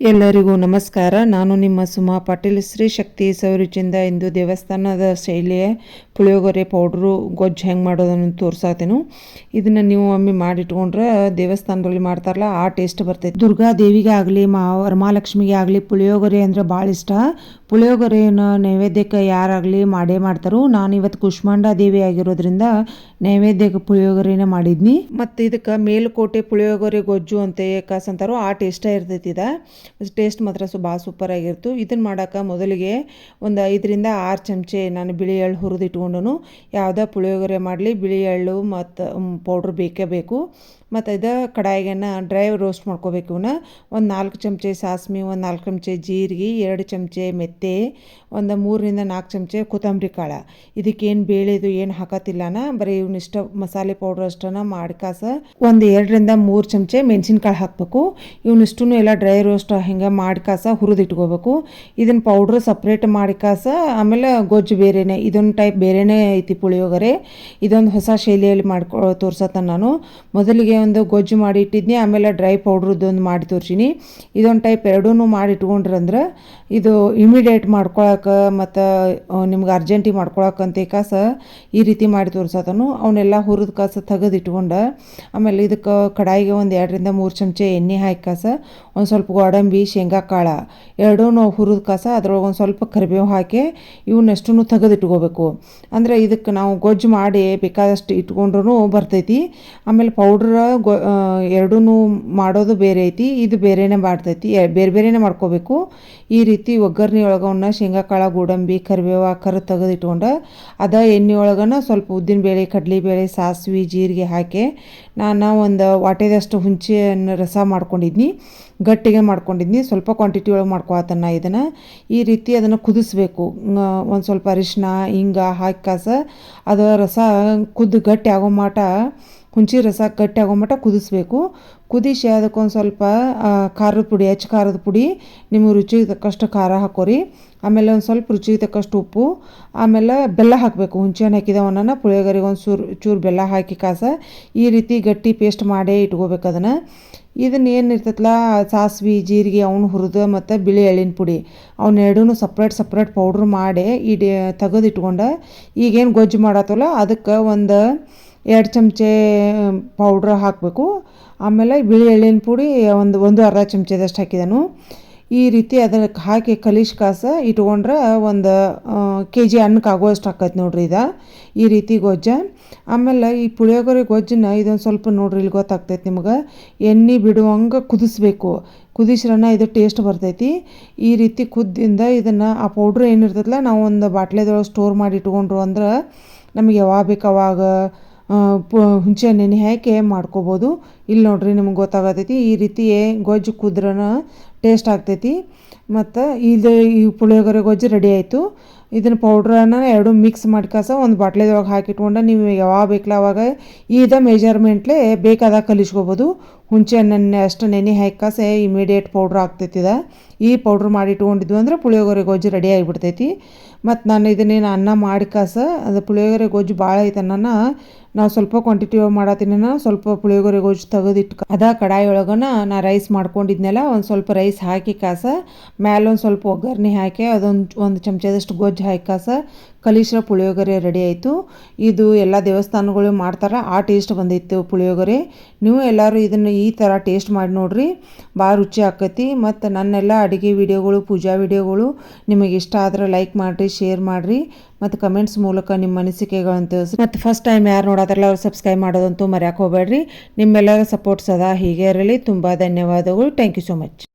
ಎಲ್ಲರಿಗೂ ನಮಸ್ಕಾರ. ನಾನು ನಿಮ್ಮ ಸುಮಾ ಪಾಟೀಲ್. ಶ್ರೀ ಶಕ್ತಿ ಸೌರುಚಿಂದ ಇಂದು ದೇವಸ್ಥಾನದ ಶೈಲಿಯ ಪುಳಿಯೋಗರೆ ಪೌಡ್ರು ಗೊಜ್ಜು ಹೆಂಗೆ ಮಾಡೋದನ್ನು ತೋರ್ಸಾತೇನು. ಇದನ್ನು ನೀವು ಒಮ್ಮೆ ಮಾಡಿಟ್ಕೊಂಡ್ರೆ ದೇವಸ್ಥಾನದಲ್ಲಿ ಮಾಡ್ತಾರಲ್ಲ, ಆ ಟೇಸ್ಟ್ ಬರ್ತೈತೆ. ದುರ್ಗಾ ದೇವಿಗೆ ಆಗಲಿ, ಮಾ, ವರಮಹಾಲಕ್ಷ್ಮಿಗೆ ಆಗಲಿ ಪುಳಿಯೋಗರೆ ಅಂದರೆ ಭಾಳ ಇಷ್ಟ. ಪುಳಿಯೋಗರೆನ ನೈವೇದ್ಯಕ್ಕೆ ಯಾರಾಗಲಿ ಮಾಡೇ ಮಾಡ್ತಾರೋ, ನಾನು ಇವತ್ತು ಕುಷ್ಮಾಂಡ ದೇವಿ ಆಗಿರೋದ್ರಿಂದ ನೈವೇದ್ಯಕ್ಕೆ ಪುಳಿಯೋಗರೆನ ಮಾಡಿದ್ನಿ. ಮತ್ತು ಇದಕ್ಕೆ ಮೇಲುಕೋಟೆ ಪುಳಿಯೋಗರೆ ಗೊಜ್ಜು ಅಂತ ಅಂತಾರೋ, ಆ ಟೇಸ್ಟೇ ಇರ್ತೈತಿ ಇದು. ಟೇಸ್ಟ್ ಮಾತ್ರ ಸು ಭಾಳ ಸೂಪರಾಗಿರ್ತು ಇದನ್ನು ಮಾಡೋಕೆ ಮೊದಲಿಗೆ ಒಂದು ಐದರಿಂದ ಆರು ಚಮಚೆ ನಾನು ಬಿಳಿ ಎಳ್ಳು ಹುರಿದು ಇಟ್ಕೊಂಡನು ಯಾವುದೇ ಪುಳಿಯೋಗರೆ ಮಾಡಲಿ, ಬಿಳಿ ಎಳ್ಳು ಮತ್ತು ಪೌಡ್ರ್ ಬೇಕೇ ಬೇಕು. ಮತ್ತು ಇದು ಕಡಾಯಿಗೆನ ಡ್ರೈ ರೋಸ್ಟ್ ಮಾಡ್ಕೋಬೇಕು ಇವನ್ನ ಒಂದು ನಾಲ್ಕು ಚಮಚೆ ಸಾಸ್ಮಿ, ಒಂದು ನಾಲ್ಕು ಚಮಚೆ ಜೀರಿಗೆ, ಎರಡು ಚಮಚೆ ಮೆತ್ತೆ, ಒಂದು ಮೂರರಿಂದ ನಾಲ್ಕು ಚಮಚೆ ಕೊತ್ತಂಬರಿ ಕಾಳು. ಇದಕ್ಕೇನು ಬೇಳೆದು ಏನು ಹಾಕತ್ತಿಲ್ಲನ, ಬರೀ ಇವನ್ನಿಷ್ಟ ಮಸಾಲೆ ಪೌಡ್ರ್ ಅಷ್ಟನ್ನು ಮಾಡಿ ಕಾಸ ಒಂದು ಎರಡರಿಂದ ಮೂರು ಚಮಚೆ ಮೆಣಸಿನ್ಕಾಳು ಹಾಕಬೇಕು. ಇವನ್ನಿಷ್ಟು ಎಲ್ಲ ಡ್ರೈ ರೋಸ್ಟ್ ಹಿಂಗೆ ಮಾಡಿ ಕಾಸ ಹುರಿದಿಟ್ಕೋಬೇಕು ಇದನ್ನು ಪೌಡ್ರ್ ಸಪ್ರೇಟ್ ಮಾಡಿ ಕಾಸ, ಆಮೇಲೆ ಗೊಜ್ಜು ಬೇರೆನೇ, ಇದೊಂದು ಟೈಪ್ ಬೇರೆನೇ ಐತಿ ಪುಳಿಯೋಗರೆ. ಇದೊಂದು ಹೊಸ ಶೈಲಿಯಲ್ಲಿ ಮಾಡ್ಕೊ, ತೋರ್ಸತ್ತ ನಾನು. ಮೊದಲಿಗೆ ಒಂದು ಗೊಜ್ಜು ಮಾಡಿ ಇಟ್ಟಿದ್ನಿ, ಆಮೇಲೆ ಡ್ರೈ ಪೌಡ್ರದ್ದೊಂದು ಮಾಡಿ ತೋರ್ಸೀನಿ. ಇದೊಂದು ಟೈಪ್ ಎರಡೂ ಮಾಡಿ ಇಟ್ಕೊಂಡ್ರಂದ್ರೆ ಇದು ಇಮಿಡಿಯೇಟ್ ಮಾಡ್ಕೊಳಕ್ಕೆ ಮತ್ತು ನಿಮ್ಗೆ ಅರ್ಜೆಂಟಿ ಮಾಡ್ಕೊಳಕ್ಕಂತ ಕಾಸ ಈ ರೀತಿ ಮಾಡಿ ತೋರಿಸತನು. ಅವನ್ನೆಲ್ಲ ಹುರಿದ ಕಾಸ ತೆಗೆದು ಇಟ್ಕೊಂಡು ಆಮೇಲೆ ಇದಕ್ಕೆ ಕಡಾಯಿಗೆ ಒಂದು ಎರಡರಿಂದ ಮೂರು ಚಮಚ ಎಣ್ಣೆ ಹಾಕಿ ಕಾಸ, ಒಂದು ಸ್ವಲ್ಪ ಗೋಡಂಬಿ, ಶೇಂಗಾ, ಕಾಳು ಎರಡೂ ಹುರಿದ ಕಾಸ ಅದ್ರೊಳಗೆ ಒಂದು ಸ್ವಲ್ಪ ಕರಿಬೇವು ಹಾಕಿ ಇವನ್ನಷ್ಟು ತೆಗೆದಿಟ್ಕೋಬೇಕು. ಅಂದರೆ ಇದಕ್ಕೆ ನಾವು ಗೊಜ್ಜು ಮಾಡಿ ಬೇಕಾದಷ್ಟು ಇಟ್ಕೊಂಡ್ರೂ ಬರ್ತೈತಿ. ಆಮೇಲೆ ಪೌಡ್ರ ಗೊ ಎರಡೂ ಮಾಡೋದು ಬೇರೆ ಐತಿ. ಇದು ಬೇರೆನೇ ಮಾಡ್ತೈತಿ. ಬೇರೆ ಬೇರೆನೇ ಮಾಡ್ಕೋಬೇಕು. ಈ ರೀತಿ ಒಗ್ಗರಣೆ ಒಳಗೆ ಅವನ್ನ ಶೇಂಗಾ ಕಾಳು ಗೋಡಂಬಿ, ಕರಿಬೇವು ಕರ್ ತೆಗೆದಿಟ್ಕೊಂಡು ಅದ ಎಣ್ಣೆ ಒಳಗನ ಸ್ವಲ್ಪ ಉದ್ದಿನ ಬೇಳೆ ಕಡಲೆಬೇಳೆ ಸಾಸಿವೆ, ಜೀರಿಗೆ ಹಾಕಿ ನಾನು ಒಂದು ವಾಟೆದಷ್ಟು ಹುಂಚೆ ರಸ ಮಾಡ್ಕೊಂಡಿದ್ನಿ, ಗಟ್ಟಿಗೆ ಮಾಡ್ಕೊಂಡಿದ್ನಿ, ಸ್ವಲ್ಪ ಕ್ವಾಂಟಿಟಿ ಒಳಗೆ ಮಾಡ್ಕೊಳತನ ಇದನ್ನು. ಈ ರೀತಿ ಅದನ್ನು ಕುದಿಸ್ಬೇಕು. ಒಂದು ಸ್ವಲ್ಪ ಅರಿಶಿನ ಹಿಂಗ ಹಾಕಿ ಕಾಸ ಅದು ರಸ ಕುದ್ದು ಗಟ್ಟಿ ಆಗೋ ಮಟ ಹುಂಚಿ ರಸ ಗಟ್ಟಿ ಮಟ್ಟ ಕುದಿಸ್ಬೇಕು. ಕುದಿಸಿ ಅದಕ್ಕೊಂದು ಸ್ವಲ್ಪ ಖಾರದ ಪುಡಿ, ಹೆಚ್ಚು ಖಾರದ ಪುಡಿ, ನಿಮಗೆ ರುಚಿಗೆ ತಕ್ಕಷ್ಟು ಖಾರ ಹಾಕೋರಿ. ಆಮೇಲೆ ಒಂದು ಸ್ವಲ್ಪ ರುಚಿಗೆ ತಕ್ಕಷ್ಟು ಉಪ್ಪು, ಆಮೇಲೆ ಬೆಲ್ಲ ಹಾಕಬೇಕು. ಹುಂಚೆಹಣ್ಣು ಹಾಕಿದವನ್ನ ಪುಳಿಯೋಗರಿಗೆ ಒಂದು ಚೂರು ಚೂರು ಬೆಲ್ಲ ಹಾಕಿ ಕಾಸ, ಈ ರೀತಿ ಗಟ್ಟಿ ಪೇಸ್ಟ್ ಮಾಡೇ ಇಟ್ಕೋಬೇಕು ಅದನ್ನು. ಇದನ್ನ ಏನು ಇರ್ತೈತಲ್ಲ ಸಾಸ್ವಿ, ಜೀರಿಗೆ, ಅವನು ಹುರಿದು ಮತ್ತು ಬಿಳಿ ಎಳ್ಳಿನ ಪುಡಿ. ಅವನ್ನೆರಡೂ ಸಪ್ರೇಟ್ ಸಪ್ರೇಟ್ ಪೌಡ್ರ್ ಮಾಡಿ ಇಡಿ ತೆಗೆದು ಇಟ್ಕೊಂಡು ಈಗೇನು ಗೊಜ್ಜು ಮಾಡತ್ತಲ್ಲ, ಅದಕ್ಕೆ ಒಂದು ಎರಡು ಚಮಚೆ ಪೌಡ್ರ್ ಹಾಕಬೇಕು. ಆಮೇಲೆ ಬಿಳಿ ಎಳ್ಳಿನ ಪುಡಿ, ಒಂದು ಒಂದು ಅರ್ಧ ಚಮಚದಷ್ಟು ಹಾಕಿದನು. ಈ ರೀತಿ ಅದಕ್ಕೆ ಹಾಕಿ ಕಲಿಶ್ ಕಾಸ ಇಟ್ಕೊಂಡ್ರೆ ಒಂದು ಕೆ ಜಿ ಅನ್ನಕ್ಕೆ ಆಗೋಷ್ಟು ಆಕೈತೆ ನೋಡ್ರಿ ಇದು. ಈ ರೀತಿ ಗೊಜ್ಜ. ಆಮೇಲೆ ಈ ಪುಳಿಯೋಗರೆ ಗೊಜ್ಜನ್ನ ಇದೊಂದು ಸ್ವಲ್ಪ ನೋಡ್ರಿ, ಇಲ್ಲಿ ಗೊತ್ತಾಗ್ತೈತೆ ನಿಮ್ಗೆ. ಎಣ್ಣೆ ಬಿಡುವಂಗೆ ಕುದಿಸ್ಬೇಕು. ಕುದಿಸ್ರನ್ನ ಇದು ಟೇಸ್ಟ್ ಬರ್ತೈತಿ. ಈ ರೀತಿ ಕುದ್ದಿಂದ ಇದನ್ನು, ಆ ಪೌಡ್ರ್ ಏನಿರ್ತೈತಲ್ಲ ನಾವು ಒಂದು ಬಾಟ್ಲೆದೊಳಗೆ ಸ್ಟೋರ್ ಮಾಡಿ ಇಟ್ಕೊಂಡ್ರು ಅಂದ್ರೆ ನಮಗೆ ಯಾವಾಗ ಬೇಕು ಅವಾಗ ಪು, ಹುಂಚೆ ನೆನೆ ಹಾಕಿ ಮಾಡ್ಕೋಬೋದು? ಇಲ್ಲಿ ನೋಡ್ರಿ ನಿಮ್ಗೆ ಗೊತ್ತಾಗತೈತಿ, ಈ ರೀತಿ ಗೊಜ್ಜು ಕುದ್ರನ ಟೇಸ್ಟ್ ಆಗ್ತೈತಿ. ಮತ್ತು ಇದು ಈ ಪುಳಿಯೋಗರೆ ಗೊಜ್ಜು ರೆಡಿ ಆಯಿತು. ಇದನ್ನು ಪೌಡ್ರನ್ನ ಎರಡು ಮಿಕ್ಸ್ ಮಾಡ್ಕಾಸ ಒಂದು ಬಾಟ್ಲೆದೊಳಗೆ ಹಾಕಿಟ್ಕೊಂಡು, ನೀವು ಯಾವಾಗ ಬೇಕಲ್ಲ ಅವಾಗ, ಈದ ಮೆಜರ್ಮೆಂಟ್ಲೆ ಬೇಕಾದಾಗ ಕಲಿಸ್ಕೋಬೋದು. ಹುಂಚೆ ಹಣ್ಣನ್ನು ಅಷ್ಟು ನೆನೆ ಹಾಕಾಸೆ ಇಮಿಡಿಯೇಟ್ ಪೌಡ್ರ್ ಆಗ್ತೈತಿದ. ಈ ಪೌಡ್ರ್ ಮಾಡಿ ಇಟ್ಕೊಂಡಿದ್ವು ಅಂದ್ರೆ ಪುಳಿಯೋಗರೆ ಗೊಜ್ಜು ರೆಡಿ ಆಗಿಬಿಡ್ತೈತಿ. ಮತ್ತು ನಾನು ಇದನ್ನೇನು ಅನ್ನ ಮಾಡಿ ಕಾಸ, ಅದು ಪುಳಿಯೋಗರೆ ಗೊಜ್ಜು ಭಾಳ ಐತೆ ಅನ್ನ ನಾವು ಸ್ವಲ್ಪ ಕ್ವಾಂಟಿಟಿ ಮಾಡತ್ತೀನಿ ಸ್ವಲ್ಪ ಪುಳಿಯೋಗರೆ ಗೊಜ್ಜು ತೆಗೆದಿಟ್ಟು ಅದ ಕಡಾಯಿ ಒಳಗನ ನಾ ರೈಸ್ ಮಾಡ್ಕೊಂಡಿದ್ನೆಲ್ಲ, ಒಂದು ಸ್ವಲ್ಪ ರೈಸ್ ಹಾಕಿ ಕಾಸ ಮ್ಯಾಲೊಂದು ಸ್ವಲ್ಪ ಒಗ್ಗರಣೆ ಹಾಕಿ ಅದೊಂದು, ಒಂದು ಚಮಚದಷ್ಟು ಗೊಜ್ಜು ಹಾಕಿ ಕಾಸ ಕಲಿಶ್ರ ಪುಳಿಯೋಗರೆ ರೆಡಿ ಆಯಿತು. ಇದು ಎಲ್ಲ ದೇವಸ್ಥಾನಗಳು ಮಾಡ್ತಾರೆ, ಆ ಟೇಸ್ಟ್ ಬಂದಿತ್ತು ಪುಳಿಯೋಗರೆ. ನೀವು ಎಲ್ಲರೂ ಇದನ್ನು ಈ ಥರ ಟೇಸ್ಟ್ ಮಾಡಿ ನೋಡಿರಿ ಭಾಳ ರುಚಿ ಆಕತಿ. ಮತ್ತು ನನ್ನೆಲ್ಲ ಅಡುಗೆ ವಿಡಿಯೋಗಳು, ಪೂಜಾ ವಿಡಿಯೋಗಳು ನಿಮಗೆ ಇಷ್ಟ ಆದರೆ ಲೈಕ್ ಮಾಡಿರಿ ಶೇರ್ ಮಾಡಿರಿ. ಮತ್ತು ಕಮೆಂಟ್ಸ್ ಮೂಲಕ ನಿಮ್ಮ ಅನಿಸಿಕೆಗಳನ್ನು ತಿಳಿಸಿ ಮತ್ತು ಫಸ್ಟ್ ಟೈಮ್ ಯಾರು ನೋಡೋದ್ರಲ್ಲ ಅವ್ರು ಸಬ್ಸ್ಕ್ರೈಬ್ ಮಾಡೋದಂತೂ ಮರ್ಯಾಕೆ ಹೋಗಬೇಡ್ರಿ. ನಿಮ್ಮೆಲ್ಲರ ಸಪೋರ್ಟ್ಸ್ ಅದ ಹೀಗೆ ಇರಲಿ. ತುಂಬ ಧನ್ಯವಾದಗಳು. Thank you so much